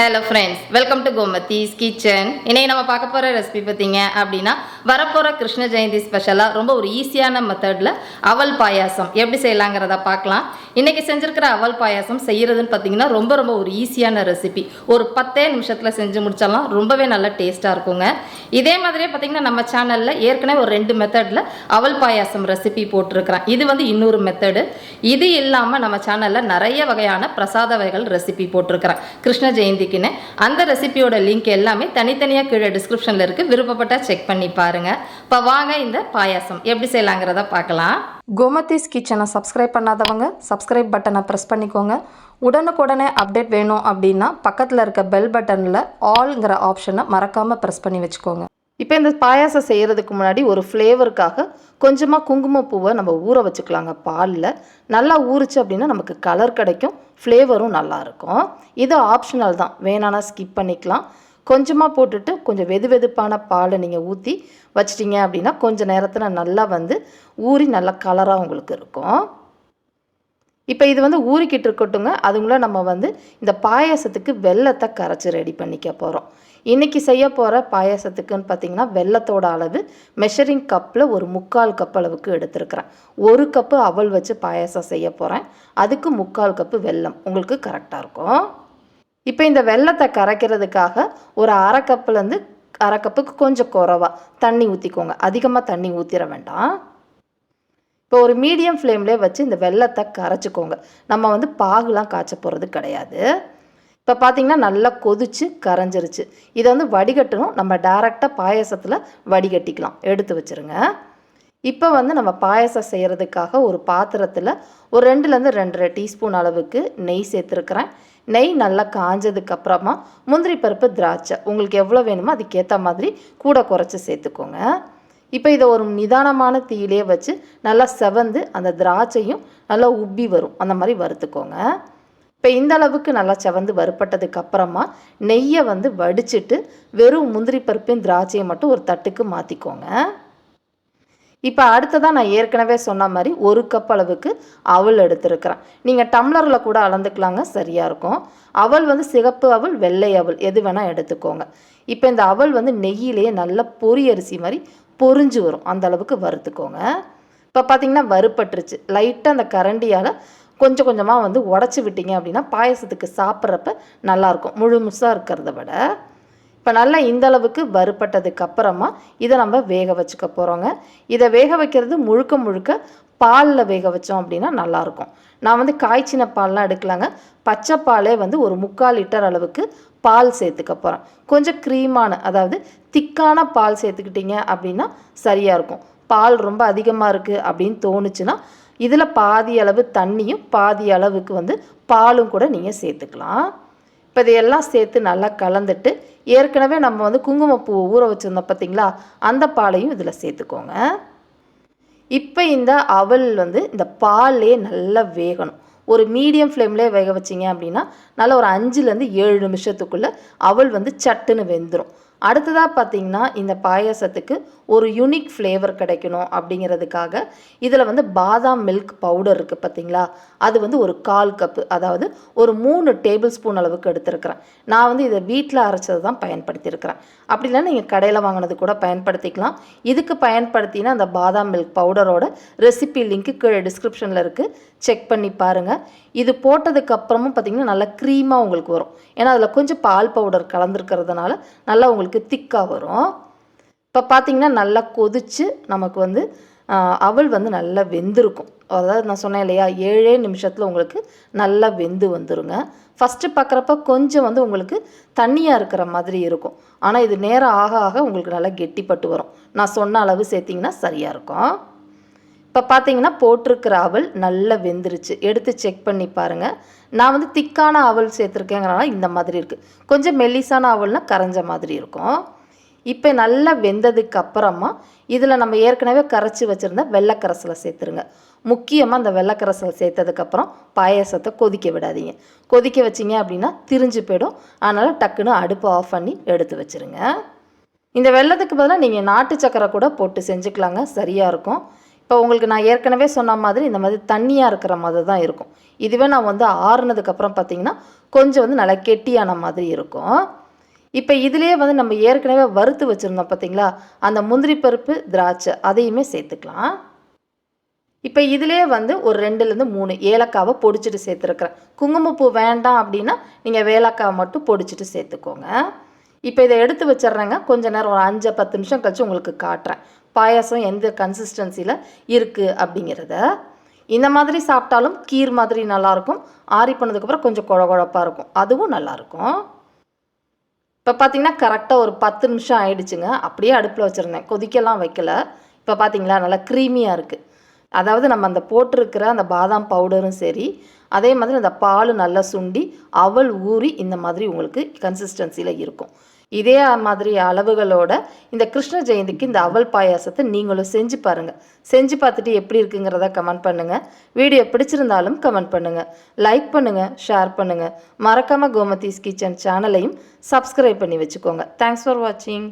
Hello friends welcome to Gomathi's kitchen இன்னைக்கு நம்ம பார்க்க போகிற ரெசிபி பார்த்தீங்க அப்படின்னா வரப்போகிற கிருஷ்ண ஜெயந்தி ஸ்பெஷலாக ரொம்ப ஒரு ஈஸியான மெத்தடில் அவல் பாயாசம் எப்படி செய்யலாங்கிறத பார்க்கலாம். இன்றைக்கி செஞ்சுருக்கிற அவல் பாயாசம் செய்கிறதுன்னு பார்த்தீங்கன்னா ரொம்ப ரொம்ப ஒரு ஈஸியான ரெசிபி ஒரு பத்தே நிமிஷத்தில் செஞ்சு முடிச்சிடலாம் ரொம்பவே நல்ல டேஸ்ட்டாக இருக்குங்க. இதே மாதிரியே பார்த்தீங்கன்னா நம்ம சேனலில் ஏற்கனவே ஒரு ரெண்டு மெத்தடில் அவல் பாயாசம் ரெசிபி போட்டிருக்கிறேன். இது வந்து இன்னொரு மெத்தடு இது இல்லாமல் நம்ம சேனலில் நிறைய வகையான பிரசாத வகைகள் ரெசிபி போட்டிருக்கிறேன். கிருஷ்ண ஜெயந்தி ஜெயந்திக்குன்னு அந்த ரெசிபியோட லிங்க் எல்லாமே தனித்தனியாக கீழே டிஸ்கிரிப்ஷனில் இருக்குது விருப்பப்பட்டா செக் பண்ணி பாருங்கள் இப்போ வாங்க இந்த பாயாசம். எப்படி செய்யலாங்கிறத பார்க்கலாம். கோமதிஸ் கிச்சனை சப்ஸ்கிரைப் பண்ணாதவங்க சப்ஸ்கிரைப் பட்டனை ப்ரெஸ் பண்ணிக்கோங்க. உடனுக்குடனே அப்டேட் வேணும் அப்படின்னா பக்கத்தில் இருக்க பெல் பட்டனில் ஆல்ங்கிற ஆப்ஷனை மறக்காமல் ப்ரெஸ் பண்ணி வச்சுக்கோங்க. இப்போ இந்த பாயாசம் செய்கிறதுக்கு முன்னாடி ஒரு ஃப்ளேவருக்காக கொஞ்சமாக குங்குமப்பூவை நம்ம ஊற வச்சுக்கலாங்க. பாலில் நல்லா ஊறிச்சு அப்படின்னா நமக்கு கலர் கிடைக்கும் ஃப்ளேவரும் நல்லாயிருக்கும் இது ஆப்ஷனல் தான். வேணான்னா ஸ்கிப் பண்ணிக்கலாம். கொஞ்சமாக போட்டுட்டு கொஞ்சம் வெது வெதுப்பான பாலை நீங்கள் ஊற்றி வச்சிட்டிங்க அப்படின்னா கொஞ்சம் நேரத்தில் நல்லா வந்து ஊறி நல்லா கலராக உங்களுக்கு இருக்கும். இப்போ இது வந்து ஊறிக்கிட்டு இருக்கட்டுங்க அதுங்கள நம்ம வந்து இந்த பாயாசத்துக்கு வெள்ளத்தை கரைச்சி ரெடி பண்ணிக்க போகிறோம் இன்றைக்கி செய்ய போகிற பாயாசத்துக்குன்னு பார்த்தீங்கன்னா வெள்ளத்தோட அளவு மெஷரிங் கப்பில் ஒரு முக்கால் கப் அளவுக்கு எடுத்திருக்கிறேன். ஒரு கப்பு அவல் வச்சு பாயாசம் செய்ய போகிறேன் அதுக்கு முக்கால் கப்பு வெல்லம். உங்களுக்கு கரெக்டாக இருக்கும். இப்போ இந்த வெள்ளத்தை கரைக்கிறதுக்காக ஒரு அரை கப்புலேருந்து அரை கப்புக்கு கொஞ்சம் குறவா தண்ணி ஊற்றிக்கோங்க அதிகமாக தண்ணி ஊற்றிட வேண்டாம். இப்போ ஒரு மீடியம் ஃப்ளேம்லேயே வச்சு இந்த வெள்ளத்தை கரைச்சிக்கோங்க. நம்ம வந்து பாகுலாம் காய்ச்ச போகிறது கிடையாது. இப்போ பார்த்திங்கன்னா நல்லா கொதிச்சு கரைஞ்சிருச்சு. இதை வந்து வடிகட்டணும். நம்ம டேரெக்டாக பாயசத்தில் வடிகட்டிக்கலாம். எடுத்து வச்சுருங்க. இப்போ வந்து நம்ம பாயசம் செய்கிறதுக்காக ஒரு பாத்திரத்தில் ஒரு ரெண்டுலேருந்து ரெண்டரை டீஸ்பூன் அளவுக்கு நெய் சேர்த்துருக்குறேன். நெய் நல்லா காஞ்சதுக்கு அப்புறமா முந்திரி பருப்பு திராட்சை. உங்களுக்கு எவ்வளோ வேணுமோ அதுக்கேற்ற மாதிரி கூட குறைச்சி சேர்த்துக்கோங்க. இப்போ இதை ஒரு நிதானமான தீயிலே வச்சு நல்லா செவந்து அந்த திராட்சையும் நல்லா உப்பி வரும். அந்த மாதிரி வறுத்துக்கோங்க. இப்போ இந்த அளவுக்கு நல்லா செவந்து வறுப்பட்டதுக்கு அப்புறமா நெய்யை வந்து வடிச்சிட்டு வெறும் முந்திரி பருப்பையும் திராட்சையை மட்டும் ஒரு தட்டுக்கு மாற்றிக்கோங்க இப்போ அடுத்ததாக நான் ஏற்கனவே சொன்ன மாதிரி ஒரு கப் அளவுக்கு அவல் எடுத்துருக்கிறேன். நீங்கள் டம்ளரில் கூட அளந்துக்கலாங்க சரியாக இருக்கும். அவல் வந்து சிகப்பு அவல் வெள்ளை அவல் எது வேணால் எடுத்துக்கோங்க. இப்போ இந்த அவல் வந்து நெய்யிலேயே நல்ல பொறி அரிசி மாதிரி பொரிஞ்சு வரும். அந்த அளவுக்கு வறுத்துக்கோங்க. இப்போ பார்த்தீங்கன்னா வறுப்பட்டுருச்சு லைட்டாக அந்த கரண்டியால் கொஞ்சம் கொஞ்சமாக வந்து உடச்சி விட்டீங்க அப்படின்னா பாயசத்துக்கு சாப்பிட்றப்ப நல்லாயிருக்கும். முழுமுசாக இருக்கிறத விட. இப்போ நல்லா இந்தளவுக்கு வறுபட்டதுக்கு அப்புறமா இதை நம்ம வேக வச்சுக்க போகிறோங்க இதை வேக வைக்கிறது முழுக்க முழுக்க பாலில் வேக வச்சோம் அப்படின்னா நல்லாயிருக்கும். நான் வந்து காய்ச்சின பால்லாம் எடுக்கலாங்க. பச்சை பாலே வந்து ஒரு முக்கால் லிட்டர் அளவுக்கு பால் சேர்த்துக்க போகிறேன் கொஞ்சம் க்ரீமான அதாவது திக்கான பால் சேர்த்துக்கிட்டீங்க அப்படின்னா சரியாக இருக்கும். பால் ரொம்ப அதிகமாக இருக்குது அப்படின்னு தோணுச்சுன்னா இதில் பாதி அளவு தண்ணியும் பாதி அளவுக்கு வந்து பாலும் கூட நீங்கள் சேர்த்துக்கலாம். இப்போ இதையெல்லாம் சேர்த்து நல்லா கலந்துட்டு ஏற்கனவே நம்ம வந்து குங்குமப்பூவை ஊற வச்சுருந்தோம் பார்த்தீங்களா அந்த பாலையும் இதில் சேர்த்துக்கோங்க. இப்போ இந்த அவல் வந்து இந்த பால்லே நல்லா வேகணும். ஒரு மீடியம் ஃப்ளேம்லேயே வேக வச்சிங்க அப்படின்னா நல்லா ஒரு அஞ்சுலேருந்து ஏழு நிமிஷத்துக்குள்ளே அவல் வந்து சட்டுன்னு வெந்துடும் அடுத்ததாக பார்த்தீங்கன்னா இந்த பாயாசத்துக்கு ஒரு யூனிக் ஃப்ளேவர் கிடைக்கணும் அப்படிங்கிறதுக்காக இதில் வந்து பாதாம் மில்க் பவுடர் இருக்குது பார்த்தீங்களா அது வந்து ஒரு கால் கப்பு அதாவது ஒரு மூணு டேபிள் ஸ்பூன் அளவுக்கு எடுத்திருக்கிறேன். நான் வந்து இதை வீட்டில் அரைச்சது தான் பயன்படுத்தியிருக்கிறேன். அப்படி இல்லைன்னா நீங்கள் கடையில் வாங்கினது கூட பயன்படுத்திக்கலாம். இதுக்கு பயன்படுத்தினா அந்த பாதாம் மில்க் பவுடரோட ரெசிபி லிங்க்கு கீழே டிஸ்கிரிப்ஷனில் இருக்குது செக் பண்ணி பாருங்கள் இது போட்டதுக்கப்புறமும் பார்த்திங்கன்னா நல்லா க்ரீமாக உங்களுக்கு வரும். ஏன்னா அதில் கொஞ்சம் பால் பவுடர் கலந்துருக்கிறதுனால நல்லா உங்களுக்கு திக்காக வரும். இப்போ பார்த்தீங்கன்னா நல்லா கொதிச்சு நமக்கு வந்து அவள் வந்து நல்லா வெந்திருக்கும். அதாவது நான் சொன்னேன் இல்லையா ஏழே நிமிஷத்தில் உங்களுக்கு நல்லா வெந்து வந்துருங்க. ஃபஸ்ட்டு பார்க்குறப்ப கொஞ்சம் வந்து உங்களுக்கு தண்ணியாக இருக்கிற மாதிரி இருக்கும். ஆனால் இது நேரம் ஆக ஆக உங்களுக்கு நல்லா கெட்டிப்பட்டு வரும். நான் சொன்ன அளவு சேர்த்திங்கன்னா சரியாக இருக்கும். இப்போ பார்த்தீங்கன்னா போட்டிருக்கிற அவல் நல்லா வெந்துருச்சு. எடுத்து செக் பண்ணி பாருங்கள் நான் வந்து திக்கான அவல் சேர்த்துருக்கேங்கிறனால இந்த மாதிரி இருக்குது கொஞ்சம் மெல்லிசான அவல்னால் கரைஞ்ச மாதிரி இருக்கும். இப்போ நல்லா வெந்ததுக்கு அப்புறமா இதில் நம்ம ஏற்கனவே கரைச்சி வச்சுருந்த வெள்ளைக்கரசலை சேர்த்துருங்க. முக்கியமாக அந்த வெள்ளைக்கரசலை சேர்த்ததுக்கப்புறம் பாயாசத்தை கொதிக்க விடாதீங்க. கொதிக்க வச்சிங்க அப்படின்னா திரிஞ்சு போயிடும். அதனால் டக்குன்னு அடுப்பு ஆஃப் பண்ணி எடுத்து வச்சுருங்க. இந்த வெள்ளத்துக்கு பதிலாக நீங்கள் நாட்டு சக்கரை கூட போட்டு செஞ்சுக்கலாங்க. சரியாக இருக்கும். இப்போ உங்களுக்கு நான் ஏற்கனவே சொன்ன மாதிரி இந்த மாதிரி தண்ணியாக இருக்கிற மாதிரி தான் இருக்கும். இதுவே நான் வந்து ஆறுனதுக்கப்புறம் பார்த்தீங்கன்னா கொஞ்சம் வந்து நல்லா கெட்டியான மாதிரி இருக்கும். இப்போ இதுலேயே வந்து நம்ம ஏற்கனவே வறுத்து வச்சுருந்தோம் பார்த்தீங்களா அந்த முந்திரி பருப்பு திராட்சை அதையுமே சேர்த்துக்கலாம். இப்போ இதிலே வந்து ஒரு ரெண்டுலேருந்து மூணு ஏலக்காவை பொடிச்சிட்டு சேர்த்துருக்குறேன். குங்குமப்பூ வேண்டாம் அப்படின்னா நீங்கள் ஏலக்காவை மட்டும் பொடிச்சிட்டு சேர்த்துக்கோங்க. இப்போ இதை எடுத்து வச்சிடுறேங்க. கொஞ்ச நேரம் ஒரு அஞ்சு பத்து நிமிஷம் கழிச்சு உங்களுக்கு காட்டுறேன். பாயாசம் எந்த கன்சிஸ்டன்சியில் இருக்குது அப்படிங்கிறத. இந்த மாதிரி சாப்பிட்டாலும் கீர் மாதிரி நல்லாயிருக்கும். ஆறி பண்ணதுக்கப்புறம் கொஞ்சம் குழ குழப்பாக இருக்கும். அதுவும் நல்லாயிருக்கும். இப்போ பார்த்தீங்கன்னா கரெக்டாக ஒரு பத்து நிமிஷம் ஆயிடுச்சுங்க. அப்படியே அடுப்பில் வச்சுருந்தேன். கொதிக்கலாம் வைக்கல. இப்போ பார்த்தீங்களா நல்லா க்ரீமியாக இருக்குது அதாவது நம்ம அந்த போட்டிருக்கிற அந்த பாதாம் பவுடரும் சரி அதே மாதிரி அந்த பால் நல்லா சுண்டி அவல் ஊறி இந்த மாதிரி உங்களுக்கு கன்சிஸ்டன்சியில் இருக்கும். இதே மாதிரி அளவுகளோட இந்த கிருஷ்ண ஜெயந்திக்கு இந்த அவல் பாயாசத்தை நீங்களும் செஞ்சு பாருங்கள் செஞ்சு பார்த்துட்டு எப்படி இருக்குங்கிறத கமெண்ட் பண்ணுங்கள் வீடியோ பிடிச்சிருந்தாலும் கமெண்ட் பண்ணுங்கள் லைக் பண்ணுங்கள் ஷேர் பண்ணுங்கள் மறக்காமல் கோமதீஸ் கிச்சன் சேனலையும் சப்ஸ்கிரைப் பண்ணி வச்சுக்கோங்க. தேங்க்ஸ் ஃபார் வாட்சிங்